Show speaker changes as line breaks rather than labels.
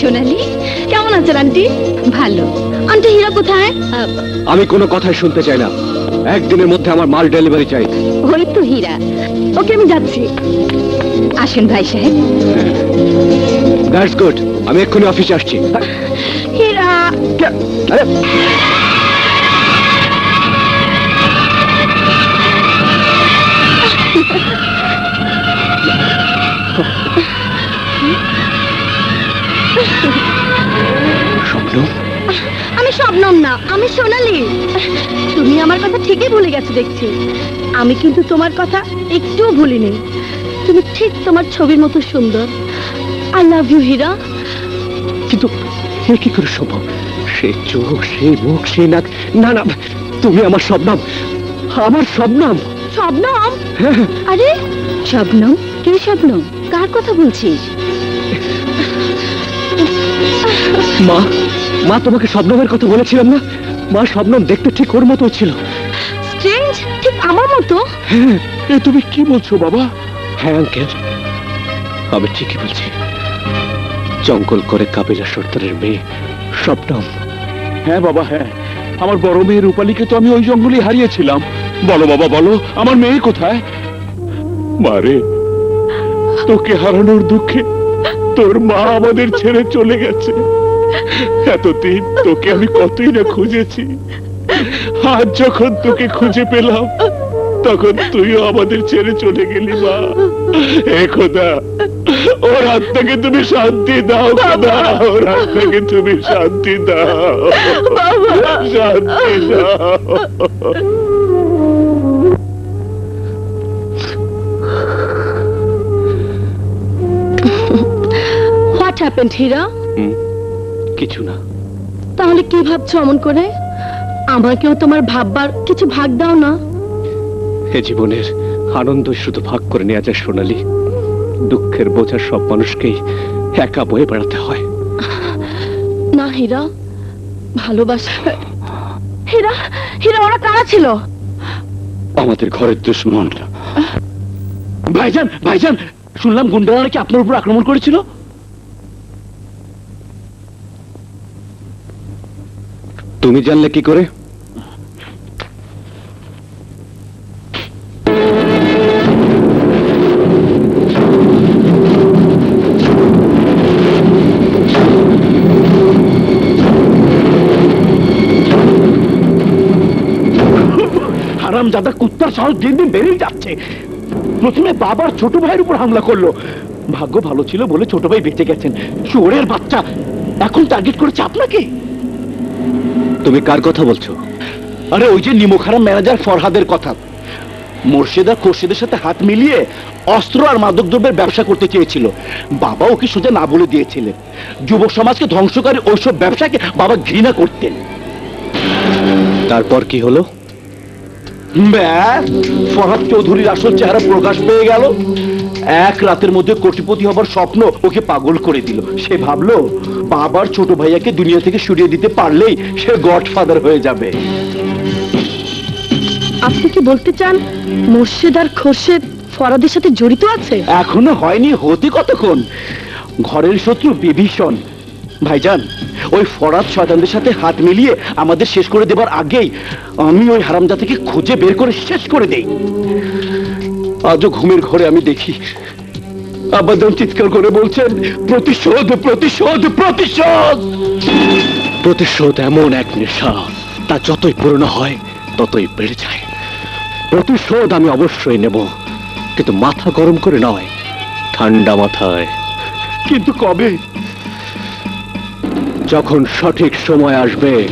সোনালি কেমন আছেন আন্টি? ভালো। আন্টি হীরা কোথায়?
আমি কোনো কথাই শুনতে চাই না। একদিনের মধ্যে আমার মাল ডেলিভারি চাই।
ওই তো হীরা। ওকে আমি যাচ্ছি। আসেন ভাই সাহেব।
দ্যাটস গুড আমি এক্ষুনি অফিসে আসছি।
হীরা!
আরে!
শবনম না আমি সোনালি। তুমি আমার কথা ঠিকই ভুলে গেছো দেখছি। আমি কিন্তু তোমার কথা একটুও ভুলিনি। তুমি ঠিক তোমার ছবির মতো সুন্দর। I love you Hira.
কিন্তু এ কি করে সম্ভব? সে চোখ সে মুখ সেই নাক। না না তুমি আমার স্বপ্নাম আমার স্বপ্নাম
শবনম আরে শবনম কে শবনম কার কথা বলছিস?
মা মা তোমাকে স্বপ্নমের কথা বলেছিলাম না? মা স্বপ্নম দেখতে ঠিক ওর মতো ছিল।
স্ট্রেঞ্জ ঠিক আমার মতো?
হ্যাঁ এ তুমি কি বলছো বাবা? হ্যাঁ আঙ্কেল। আমি ঠিকই বলছি। জঙ্গল করে কাবিলা সর্দারের মেয়ে স্বপ্নম।
হ্যাঁ বাবা হ্যাঁ। আমার বড় মেয়ে রূপালীকে তো আমি ওই জঙ্গলে হারিয়েছিলাম। বলো বাবা বলো আমার মেয়ে কোথায়? মারে তোকে হারানোর দুঃখে তোর মা আমাদের ছেড়ে চলে গেছে। এতদিন তোকে আমি কতই না খুঁজেছি। আজ যখন তোকে খুঁজে পেলাম তখন তুইও আমাদের ছেড়ে চলে গেলি মা। খোদা ওর আত্মাকে তুমি শান্তি দাও খোদা। ওর আত্মাকে তুমি শান্তি দাও। শান্তি দাও।
হোয়াট হ্যাপেন্ড হীরা
কিছু না।
তাহলে কি ভাবছ অমন করে? আমাকেও তোমার ভাববার কিছু ভাগ দাও না।
এ জীবনের আনন্দ শুধু ভাগ করে নেওয়া যায় সোনালি। দুঃখের বোঝা সব মানুষকেই একা বয়ে বেড়াতে হয়।
না হীরা। ভালোবাসা। হীরা হীরা ওরা কারা ছিল?
আমাদের ঘরের দুশ্মন।
ভাইজান ভাইজান শুনলাম গুন্ডারা নাকি আপনার উপর আক্রমণ করেছিল?
তুমি জানলে কি করে?
হারাম জাদা কুত্তার সাহস দিন দিন বেড়েই যাচ্ছে। প্রথমে বাবার ছোট ভাইয়ের উপর হামলা করল। ভাগ্য ভালো ছিল বলে ছোট ভাই বেঁচে গেছেন। শুয়োরের বাচ্চা, এখন টার্গেট করেছে আপনাকে?
তুমি কার কথা বলছো?
আরে, ওই যে নিমখারাম ম্যানেজার ফরহাদের কথা। মোর্শেদা খোরশেদের সাথে হাত মিলিয়ে অস্ত্র আর মাদকদ্রব্যের ব্যবসা করতে চেয়েছিল। বাবা ওকে সোজা না বলে দিয়েছিলেন? যুব সমাজকে ধ্বংসকারী ওইসব ব্যবসাকে বাবা ঘৃণা করতেন।
তারপর কি হলো?
ব্যাস, ফরহাদ চৌধুরীর আসল চেহারা প্রকাশ পেয়ে গেল। এক রাতের মধ্যে কোটিপতি হবার স্বপ্ন ওকে পাগল করে দিল। সে ভাবলো বাবার ছোট ভাইয়াকে দুনিয়া থেকে সরিয়ে দিতে পারলেই সে গডফাদার হয়ে যাবে।
আপনি কি বলতে চান মোর্শেদ আর খোরশেদ ফরাদের সাথে জড়িত আছে?
এখনও হয়নি হতে কতক্ষণ? ঘরের শত্রু বিভীষণ। ভাইজান ওই ফরাদ শয়তানদের সাথে হাত মিলিয়ে আমাদের শেষ করে দেবার আগেই আমি ওই হারামজাতিকে খুঁজে বের করে শেষ করে দেই। আজও ঘুমের ঘরে আমি দেখি। আবাদন চিৎকার করে বলছেন, প্রতিশোধ প্রতিশোধ প্রতিশোধ!
প্রতিশোধ এমন এক নেশা, তা যতই পুরনো হয়, ততই বেড়ে যায়। প্রতিশোধ আমি অবশ্যই নেব, কিন্তু মাথা গরম করে নয়, ঠান্ডা মাথায়।
কিন্তু কবে?
যখন সঠিক সময় আসবে